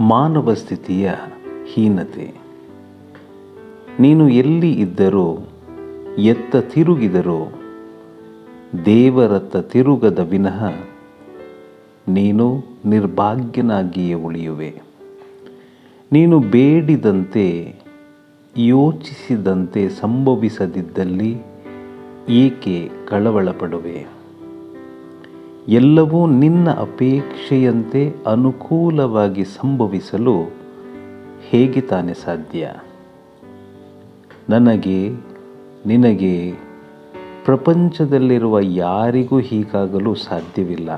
ಮಾನವ ಸ್ಥಿತಿಯ ಹೀನತೆ. ನೀನು ಎಲ್ಲಿ ಇದ್ದರೂ, ಎತ್ತ ತಿರುಗಿದರೂ, ದೇವರತ್ತ ತಿರುಗದ ವಿನಃ ನೀನು ನಿರ್ಭಾಗ್ಯನಾಗಿಯೇ ಉಳಿಯುವೆ. ನೀನು ಬೇಡಿದಂತೆ, ಯೋಚಿಸಿದಂತೆ ಸಂಭವಿಸದಿದ್ದಲ್ಲಿ ಏಕೆ ಕಳವಳಪಡುವೆ? ಎಲ್ಲವೂ ನಿನ್ನ ಅಪೇಕ್ಷೆಯಂತೆ ಅನುಕೂಲವಾಗಿ ಸಂಭವಿಸಲು ಹೇಗೆ ತಾನೇ ಸಾಧ್ಯ? ನನಗೆ, ನಿನಗೆ ಪ್ರಪಂಚದಲ್ಲಿರುವ ಯಾರಿಗೂ ಹೀಗಾಗಲು ಸಾಧ್ಯವಿಲ್ಲ.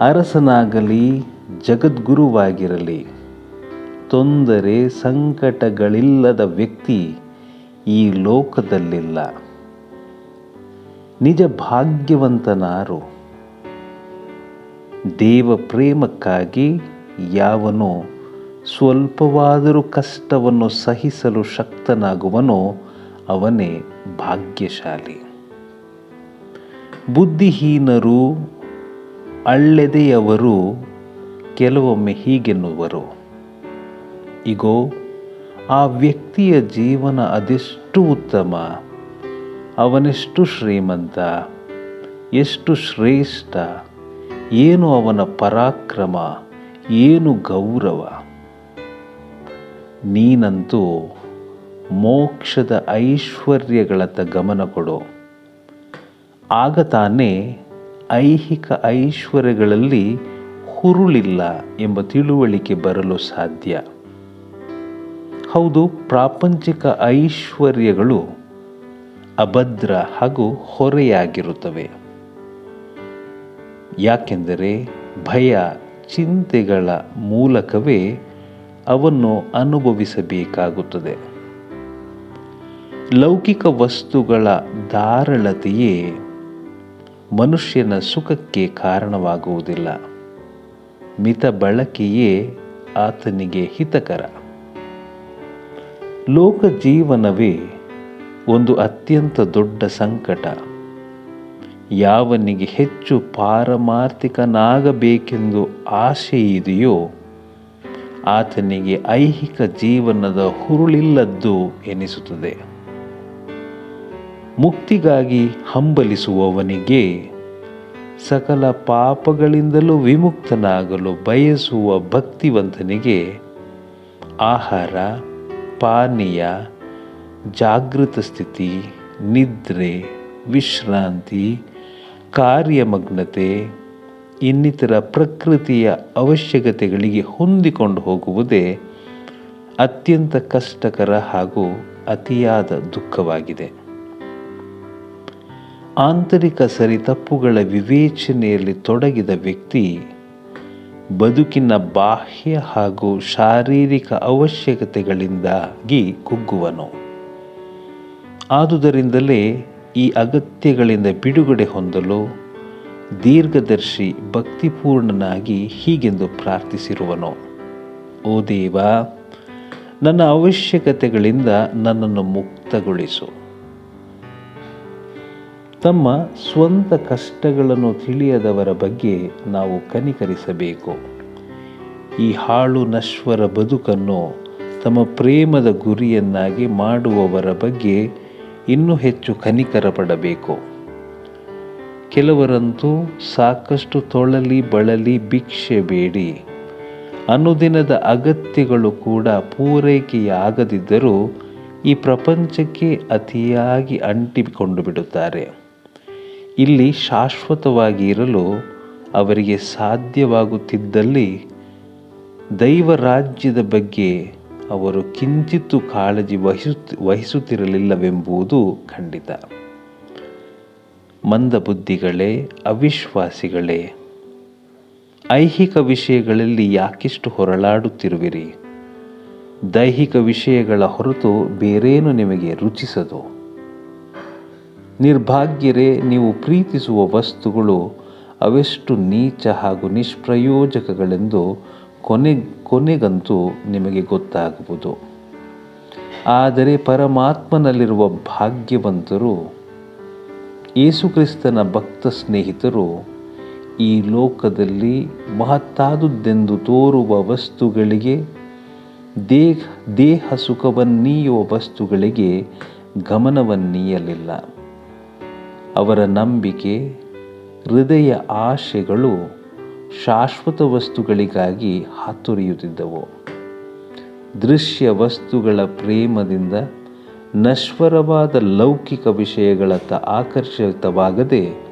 ಅರಸನಾಗಲಿ, ಜಗದ್ಗುರುವಾಗಿರಲಿ, ತೊಂದರೆ, ಸಂಕಟಗಳಿಲ್ಲದ ವ್ಯಕ್ತಿ ಈ ಲೋಕದಲ್ಲಿಲ್ಲ. ನಿಜ ಭಾಗ್ಯವಂತನಾರು. ದೇವ ಪ್ರೇಮಕ್ಕಾಗಿ ಯಾವನು ಸ್ವಲ್ಪವಾದರೂ ಕಷ್ಟವನ್ನು ಸಹಿಸಲು ಶಕ್ತನಾಗುವನೋ ಅವನೇ ಭಾಗ್ಯಶಾಲಿ. ಬುದ್ಧಿಹೀನರು ಅಳ್ಳೆದೆಯವರು ಕೆಲವೊಮ್ಮೆ ಹೀಗೆನ್ನುವರು. ಇಗೋ, ಆ ವ್ಯಕ್ತಿಯ ಜೀವನ ಅದೆಷ್ಟು ಉತ್ತಮ. ಅವನೆಷ್ಟು ಶ್ರೀಮಂತ, ಎಷ್ಟು ಶ್ರೇಷ್ಠ, ಏನು ಅವನ ಪರಾಕ್ರಮ, ಏನು ಗೌರವ. ನೀನಂತೂ ಮೋಕ್ಷದ ಐಶ್ವರ್ಯಗಳತ್ತ ಗಮನ ಕೊಡು. ಆಗ ತಾನೇ ಐಹಿಕ ಐಶ್ವರ್ಯಗಳಲ್ಲಿ ಹುರುಳಿಲ್ಲ ಎಂಬ ತಿಳುವಳಿಕೆ ಬರಲು ಸಾಧ್ಯ. ಹೌದು, ಪ್ರಾಪಂಚಿಕ ಐಶ್ವರ್ಯಗಳು ಅಭದ್ರ ಹಾಗೂ ಹೊರೆಯಾಗಿರುತ್ತವೆ. ಯಾಕೆಂದರೆ ಭಯ ಚಿಂತೆಗಳ ಮೂಲಕವೇ ಅವನ್ನು ಅನುಭವಿಸಬೇಕಾಗುತ್ತದೆ. ಲೌಕಿಕ ವಸ್ತುಗಳ ಧಾರಳತೆಯೇ ಮನುಷ್ಯನ ಸುಖಕ್ಕೆ ಕಾರಣವಾಗುವುದಿಲ್ಲ. ಮಿತ ಬಳಕೆಯೇ ಆತನಿಗೆ ಹಿತಕರ. ಲೋಕ ಜೀವನವೇ ಒಂದು ಅತ್ಯಂತ ದೊಡ್ಡ ಸಂಕಟ. ಯಾವನಿಗೆ ಹೆಚ್ಚು ಪಾರಮಾರ್ಥಿಕನಾಗಬೇಕೆಂದು ಆಸೆ ಇದೆಯೋ, ಆತನಿಗೆ ಐಹಿಕ ಜೀವನದ ಹುರುಳಿಲ್ಲದ್ದು ಎನಿಸುತ್ತದೆ. ಮುಕ್ತಿಗಾಗಿ ಹಂಬಲಿಸುವವನಿಗೆ ಸಕಲ ಪಾಪಗಳಿಂದಲೂ ವಿಮುಕ್ತನಾಗಲು ಬಯಸುವ ಭಕ್ತಿವಂತನಿಗೆ ಆಹಾರ, ಪಾನೀಯ ಜಾಗೃತ ಸ್ಥಿತಿ, ನಿದ್ರೆ, ವಿಶ್ರಾಂತಿ, ಕಾರ್ಯಮಗ್ನತೆ, ಇನ್ನಿತರ ಪ್ರಕೃತಿಯ ಅವಶ್ಯಕತೆಗಳಿಗೆ ಹೊಂದಿಕೊಂಡು ಹೋಗುವುದೇ ಅತ್ಯಂತ ಕಷ್ಟಕರ ಹಾಗೂ ಅತಿಯಾದ ದುಃಖವಾಗಿದೆ. ಆಂತರಿಕ ಸರಿತಪ್ಪುಗಳ ವಿವೇಚನೆಯಲ್ಲಿ ತೊಡಗಿದ ವ್ಯಕ್ತಿ, ಬದುಕಿನ ಬಾಹ್ಯ ಹಾಗೂ ಶಾರೀರಿಕ ಅವಶ್ಯಕತೆಗಳಿಂದಾಗಿ ಕುಗ್ಗುವನು. ಆದುದರಿಂದಲೇ ಈ ಅಗತ್ಯಗಳಿಂದ ಬಿಡುಗಡೆ ಹೊಂದಲು ದೀರ್ಘದರ್ಶಿ ಭಕ್ತಿಪೂರ್ಣನಾಗಿ ಹೀಗೆಂದು ಪ್ರಾರ್ಥಿಸಿರುವನು, ಓ ದೇವ, ನನ್ನ ಅವಶ್ಯಕತೆಗಳಿಂದ ನನ್ನನ್ನು ಮುಕ್ತಗೊಳಿಸು. ತಮ್ಮ ಸ್ವಂತ ಕಷ್ಟಗಳನ್ನು ತಿಳಿಯದವರ ಬಗ್ಗೆ ನಾವು ಕನಿಕರಿಸಬೇಕು. ಈ ಹಾಳು ನಶ್ವರ ಬದುಕನ್ನು ತಮ್ಮ ಪ್ರೇಮದ ಗುರಿಯನ್ನಾಗಿ ಮಾಡುವವರ ಬಗ್ಗೆ ಇನ್ನೂ ಹೆಚ್ಚು ಕನಿಕರ ಪಡಬೇಕು ಕೆಲವರಂತೂ ಸಾಕಷ್ಟು ತೊಳಲಿ ಬಳಲಿ ಭಿಕ್ಷೆ ಬೇಡಿ. ಅನುದಿನದ ಅಗತ್ಯಗಳು ಕೂಡ ಪೂರೈಕೆಯಾಗದಿದ್ದರೂ ಈ ಪ್ರಪಂಚಕ್ಕೆ ಅತಿಯಾಗಿ ಅಂಟಿಕೊಂಡು ಬಿಡುತ್ತಾರೆ. ಇಲ್ಲಿ ಶಾಶ್ವತವಾಗಿ ಇರಲು ಅವರಿಗೆ ಸಾಧ್ಯವಾಗುತ್ತಿದ್ದಲ್ಲಿ ದೈವ ರಾಜ್ಯದ ಬಗ್ಗೆ ಅವರು ಕಿಂಚಿತ್ತು ಕಾಳಜಿ ವಹಿಸುತ್ತ ವಹಿಸುತ್ತಿರಲಿಲ್ಲವೆಂಬುದು ಖಂಡಿತ. ಮಂದಬುದ್ಧಿಗಳೇ ಅವಿಶ್ವಾಸಿಗಳೇ, ಐಹಿಕ ವಿಷಯಗಳಲ್ಲಿ ಯಾಕಿಷ್ಟು ಹೊರಳಾಡುತ್ತಿರುವಿರಿ? ದೈಹಿಕ ವಿಷಯಗಳ ಹೊರತು ಬೇರೇನು ನಿಮಗೆ ರುಚಿಸದು? ನಿರ್ಭಾಗ್ಯರೇ, ನೀವು ಪ್ರೀತಿಸುವ ವಸ್ತುಗಳು ಅವೆಷ್ಟು ನೀಚ ಹಾಗೂ ನಿಷ್ಪ್ರಯೋಜಕಗಳೆಂದು ಕೊನೆ, ಕೊನೆಗಂತೂ ನಿಮಗೆ ಗೊತ್ತಾಗುವುದು ಆದರೆ ಪರಮಾತ್ಮನಲ್ಲಿರುವ ಭಾಗ್ಯವಂತರು, ಯೇಸುಕ್ರಿಸ್ತನ ಭಕ್ತ ಸ್ನೇಹಿತರು ಈ ಲೋಕದಲ್ಲಿ ಮಹತ್ತಾದುದೆಂದು ತೋರುವ ವಸ್ತುಗಳಿಗೆ, ದೇಹ ದೇಹ ಸುಖವನ್ನೀಯುವ ವಸ್ತುಗಳಿಗೆ ಗಮನವನ್ನೀಯಲಿಲ್ಲ. ಅವರ ನಂಬಿಕೆ, ಹೃದಯ ಆಶೆಗಳು ಶಾಶ್ವತ ವಸ್ತುಗಳಿಗಾಗಿ ಹಾತೊರೆಯುತ್ತಿದ್ದವು. ದೃಶ್ಯ ವಸ್ತುಗಳ ಪ್ರೇಮದಿಂದ ನಶ್ವರವಾದ ಲೌಕಿಕ ವಿಷಯಗಳತ್ತ ಆಕರ್ಷಿತವಾಗದೆ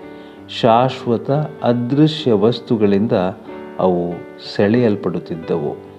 ಶಾಶ್ವತ ಅದೃಶ್ಯ ವಸ್ತುಗಳಿಂದ ಅವು ಸೆಳೆಯಲ್ಪಡುತ್ತಿದ್ದವು.